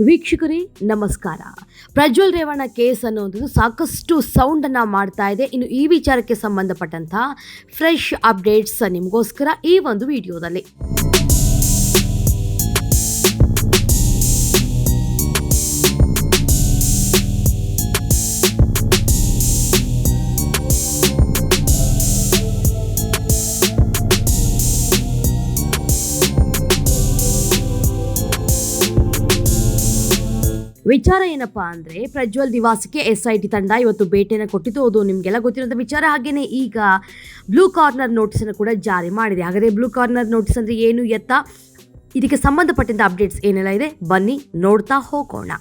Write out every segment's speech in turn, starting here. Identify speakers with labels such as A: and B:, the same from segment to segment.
A: ವೀಕ್ಷಕರೇ, ನಮಸ್ಕಾರ. ಪ್ರಜ್ವಲ್ ರೇವಣ್ಣ ಕೇಸ್ ಅನ್ನುವಂಥದ್ದು ಸಾಕಷ್ಟು ಸೌಂಡನ್ನು ಮಾಡ್ತಾ ಇದೆ. ಇನ್ನು ಈ ವಿಚಾರಕ್ಕೆ ಸಂಬಂಧಪಟ್ಟಂತಹ ಫ್ರೆಶ್ ಅಪ್ಡೇಟ್ಸ್ ನಿಮಗೋಸ್ಕರ ಈ ಒಂದು ವಿಡಿಯೋದಲ್ಲಿ. ವಿಚಾರ ಏನಪ್ಪಾ ಅಂದ್ರೆ ಪ್ರಜ್ವಲ್ ನಿವಾಸಕ್ಕೆ ಎಸ್ ಐ ಟಿ ತಂಡ ಇವತ್ತು ಭೇಟಿಯನ್ನು ಕೊಟ್ಟಿದ್ದು. ಅದು ನಿಮಗೆಲ್ಲ ಗೊತ್ತಿರೋಂಥ ವಿಚಾರ. ಹಾಗೇನೆ ಈಗ ಬ್ಲೂ ಕಾರ್ನರ್ ನೋಟಿಸನ್ನು ಕೂಡ ಜಾರಿ ಮಾಡಿದೆ. ಹಾಗಾದ್ರೆ ಬ್ಲೂ ಕಾರ್ನರ್ ನೋಟಿಸ್ ಅಂದ್ರೆ ಏನು, ಎತ್ತ? ಇದಕ್ಕೆ ಸಂಬಂಧಪಟ್ಟಂತ ಅಪ್ಡೇಟ್ಸ್ ಏನೆಲ್ಲ ಇದೆ? ಬನ್ನಿ ನೋಡ್ತಾ ಹೋಗೋಣ.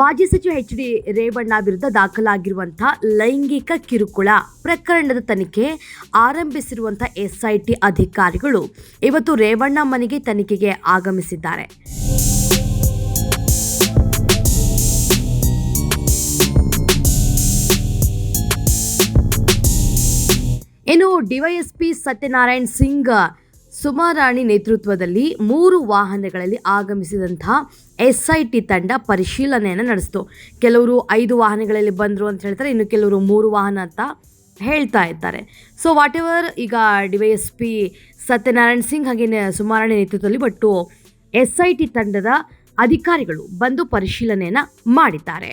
A: ಮಾಜಿ ಸಚಿವ ಎಚ್ ಡಿ ರೇವಣ್ಣ ವಿರುದ್ಧ ದಾಖಲಾಗಿರುವಂಥ ಲೈಂಗಿಕ ಕಿರುಕುಳ ಪ್ರಕರಣದ ತನಿಖೆ ಆರಂಭಿಸಿರುವಂತಹ ಎಸ್ಐಟಿ ಅಧಿಕಾರಿಗಳು ಇವತ್ತು ರೇವಣ್ಣ ಮನೆಗೆ ತನಿಖೆಗೆ ಆಗಮಿಸಿದ್ದಾರೆ. ಇನ್ನು ಡಿವೈಎಸ್ಪಿ ಸತ್ಯನಾರಾಯಣ್ ಸಿಂಗ್ ಸುಮಾರಾಣಿ ನೇತೃತ್ವದಲ್ಲಿ ಮೂರು ವಾಹನಗಳಲ್ಲಿ ಆಗಮಿಸಿದಂತಹ ಎಸ್ ಐ ಟಿ ತಂಡ ಪರಿಶೀಲನೆಯನ್ನು ನಡೆಸಿತು. ಕೆಲವರು ಐದು ವಾಹನಗಳಲ್ಲಿ ಬಂದರು ಅಂತ ಹೇಳ್ತಾರೆ, ಇನ್ನು ಕೆಲವರು ಮೂರು ವಾಹನ ಅಂತ ಹೇಳ್ತಾ ಇದ್ದಾರೆ. ಸೊ ವಾಟ್ ಎವರ್ ಈಗ ಡಿವೈಎಸ್ ಪಿ ಸತ್ಯನಾರಾಯಣ್ ಸಿಂಗ್ ಹಾಗೆಯೇ ಸುಮಾರಾಣಿ ನೇತೃತ್ವದಲ್ಲಿ ಬಟ್ಟು ಎಸ್ ಐ ಟಿ ತಂಡದ ಅಧಿಕಾರಿಗಳು ಬಂದು ಪರಿಶೀಲನೆಯನ್ನು ಮಾಡಿದ್ದಾರೆ.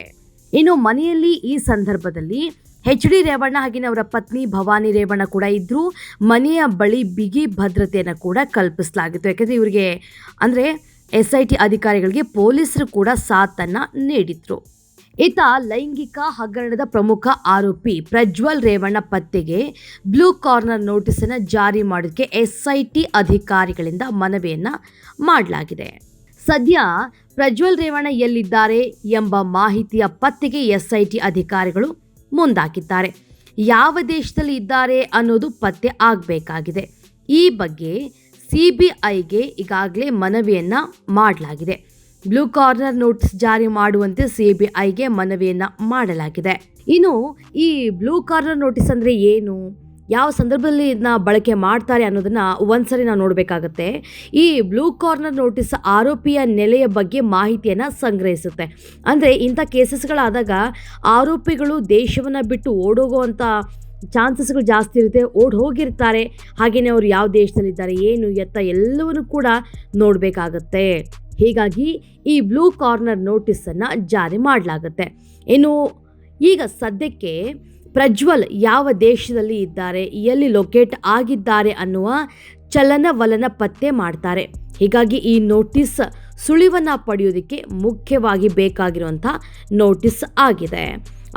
A: ಇನ್ನು ಮನೆಯಲ್ಲಿ ಈ ಸಂದರ್ಭದಲ್ಲಿ ಎಚ್ ಡಿ ರೇವಣ್ಣ ಹಾಗೆಯೇ ಅವರ ಪತ್ನಿ ಭವಾನಿ ರೇವಣ್ಣ ಕೂಡ ಇದ್ದರು ಮನೆಯ ಬಳಿ ಬಿಗಿ ಭದ್ರತೆಯನ್ನು ಕೂಡ ಕಲ್ಪಿಸಲಾಗಿತ್ತು. ಯಾಕಂದರೆ ಇವರಿಗೆ ಅಂದರೆ ಎಸ್ ಐ ಟಿ ಅಧಿಕಾರಿಗಳಿಗೆ ಪೊಲೀಸರು ಕೂಡ ಸಾಥನ್ನು ನೀಡಿದ್ರು. ಈತ ಲೈಂಗಿಕ ಹಗರಣದ ಪ್ರಮುಖ ಆರೋಪಿ ಪ್ರಜ್ವಲ್ ರೇವಣ್ಣ ಪತ್ತೆಗೆ ಬ್ಲೂ ಕಾರ್ನರ್ ನೋಟಿಸನ್ನು ಜಾರಿ ಮಾಡೋದಕ್ಕೆ ಎಸ್ ಐ ಟಿ ಅಧಿಕಾರಿಗಳಿಂದ ಮನವಿಯನ್ನು ಮಾಡಲಾಗಿದೆ. ಸದ್ಯ ಪ್ರಜ್ವಲ್ ರೇವಣ್ಣ ಎಲ್ಲಿದ್ದಾರೆ ಎಂಬ ಮಾಹಿತಿಯ ಪತ್ತೆಗೆ ಎಸ್ ಐ ಟಿ ಅಧಿಕಾರಿಗಳು ಮುಂದಾಕಿದ್ದಾರೆ. ಯಾವ ದೇಶದಲ್ಲಿ ಇದ್ದಾರೆ ಅನ್ನೋದು ಪತ್ತೆ ಆಗಬೇಕಾಗಿದೆ. ಈ ಬಗ್ಗೆ ಸಿ ಬಿ ಐಗೆ ಈಗಾಗಲೇ ಮನವಿಯನ್ನು ಮಾಡಲಾಗಿದೆ. ಬ್ಲೂ ಕಾರ್ನರ್ ನೋಟಿಸ್ ಜಾರಿ ಮಾಡುವಂತೆ ಸಿ ಬಿ ಮನವಿಯನ್ನು ಮಾಡಲಾಗಿದೆ. ಇನ್ನು ಈ ಬ್ಲೂ ಕಾರ್ನರ್ ನೋಟಿಸ್ ಅಂದರೆ ಏನು? ಯಾವ ಸಂದರ್ಭದಲ್ಲಿ ಇದನ್ನ ಬಳಕೆ ಮಾಡ್ತಾರೆ ಅನ್ನೋದನ್ನ ಒಂದ್ಸರಿ ನಾವು ನೋಡಬೇಕಾಗತ್ತೆ. ಈ ಬ್ಲೂ ಕಾರ್ನರ್ ನೋಟಿಸ್ ಆರೋಪಿಯ ನೆಲೆಯ ಬಗ್ಗೆ ಮಾಹಿತಿಯನ್ನು ಸಂಗ್ರಹಿಸುತ್ತೆ. ಅಂದರೆ ಇಂಥ ಕೇಸಸ್ಗಳಾದಾಗ ಆರೋಪಿಗಳು ದೇಶವನ್ನು ಬಿಟ್ಟು ಓಡೋಗುವಂಥ ಚಾನ್ಸಸ್ಗಳು ಜಾಸ್ತಿ ಇರುತ್ತೆ, ಓಡ್ ಹೋಗಿರ್ತಾರೆ. ಹಾಗೆಯೇ ಅವರು ಯಾವ ದೇಶದಲ್ಲಿದ್ದಾರೆ, ಏನು, ಎತ್ತ ಎಲ್ಲವನ್ನು ಕೂಡ ನೋಡಬೇಕಾಗತ್ತೆ. ಹೀಗಾಗಿ ಈ ಬ್ಲೂ ಕಾರ್ನರ್ ನೋಟಿಸನ್ನು ಜಾರಿ ಮಾಡಲಾಗುತ್ತೆ. ಇನ್ನು ಈಗ ಸದ್ಯಕ್ಕೆ ಪ್ರಜ್ವಲ್ ಯಾವ ದೇಶದಲ್ಲಿ ಇದ್ದಾರೆ, ಎಲ್ಲಿ ಲೊಕೇಟ್ ಆಗಿದ್ದಾರೆ ಅನ್ನುವ ಚಲನವಲನ ಪತ್ತೆ ಮಾಡ್ತಾರೆ. ಹೀಗಾಗಿ ಈ ನೋಟಿಸ್ ಸುಳಿವನ್ನು ಪಡೆಯೋದಕ್ಕೆ ಮುಖ್ಯವಾಗಿ ಬೇಕಾಗಿರುವಂಥ ನೋಟಿಸ್ ಆಗಿದೆ.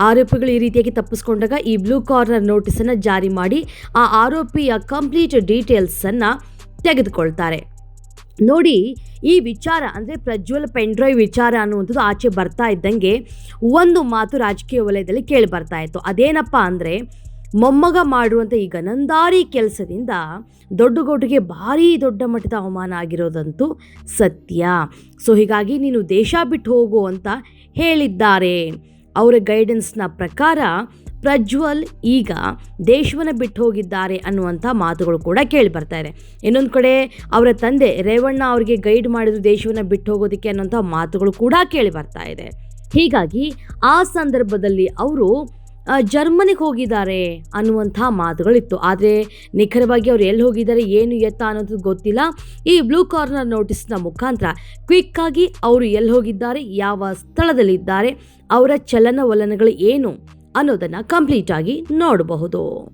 A: ಆರೋಪಿಗಳು ಈ ರೀತಿಯಾಗಿ ತಪ್ಪಿಸ್ಕೊಂಡಾಗ ಈ ಬ್ಲೂ ಕಾರ್ನರ್ ನೋಟಿಸನ್ನು ಜಾರಿ ಮಾಡಿ ಆ ಆರೋಪಿಯ ಕಂಪ್ಲೀಟ್ ಡೀಟೇಲ್ಸನ್ನು ತೆಗೆದುಕೊಳ್ತಾರೆ. ನೋಡಿ ಈ ವಿಚಾರ ಅಂದರೆ ಪ್ರಜ್ವಲ್ ಪೆಂಡ್ರೈವ್ ವಿಚಾರ ಅನ್ನುವಂಥದ್ದು ಆಚೆ ಬರ್ತಾ ಇದ್ದಂಗೆ ಒಂದು ಮಾತು ರಾಜಕೀಯ ವಲಯದಲ್ಲಿ ಕೇಳಿ ಬರ್ತಾ ಇತ್ತು. ಅದೇನಪ್ಪ ಅಂದರೆ, ಮೊಮ್ಮಗ ಮಾಡುವಂಥ ಈ ಗನಂದಾರಿ ಕೆಲಸದಿಂದ ದೊಡ್ಡಗೌಡರಿಗೆ ಭಾರಿ ದೊಡ್ಡ ಮಟ್ಟದ ಅವಮಾನ ಆಗಿರೋದಂತೂ ಸತ್ಯ. ಸೊ ಹೀಗಾಗಿ ನೀನು ದೇಶ ಬಿಟ್ಟು ಹೋಗು ಅಂತ ಹೇಳಿದ್ದಾರೆ. ಅವರ ಗೈಡೆನ್ಸ್ನ ಪ್ರಕಾರ ಪ್ರಜ್ವಲ್ ಈಗ ದೇಶವನ್ನು ಬಿಟ್ಟು ಹೋಗಿದ್ದಾರೆ ಅನ್ನುವಂಥ ಮಾತುಗಳು ಕೂಡ ಕೇಳಿ ಬರ್ತಾ ಇದೆ. ಇನ್ನೊಂದು ಕಡೆ ಅವರ ತಂದೆ ರೇವಣ್ಣ ಅವರಿಗೆ ಗೈಡ್ ಮಾಡಿದ್ರು ದೇಶವನ್ನು ಬಿಟ್ಟು ಹೋಗೋದಕ್ಕೆ ಅನ್ನುವಂಥ ಮಾತುಗಳು ಕೂಡ ಕೇಳಿ ಬರ್ತಾ ಇದೆ. ಹೀಗಾಗಿ ಆ ಸಂದರ್ಭದಲ್ಲಿ ಅವರು ಜರ್ಮನಿಗೆ ಹೋಗಿದ್ದಾರೆ ಅನ್ನುವಂಥ ಮಾತುಗಳಿತ್ತು. ಆದರೆ ನಿಖರವಾಗಿ ಅವ್ರು ಎಲ್ಲಿ ಹೋಗಿದ್ದಾರೆ, ಏನು ಎತ್ತ ಅನ್ನೋದು ಗೊತ್ತಿಲ್ಲ. ಈ ಬ್ಲೂ ಕಾರ್ನರ್ ನೋಟಿಸ್ನ ಮುಖಾಂತರ ಕ್ವಿಕ್ಕಾಗಿ ಅವರು ಎಲ್ಲಿ ಹೋಗಿದ್ದಾರೆ, ಯಾವ ಸ್ಥಳದಲ್ಲಿದ್ದಾರೆ, ಅವರ ಚಲನವಲನಗಳು ಏನು ಅನ್ನೋದನ್ನು ಕಂಪ್ಲೀಟ್ ಆಗಿ ನೋಡಬಹುದು.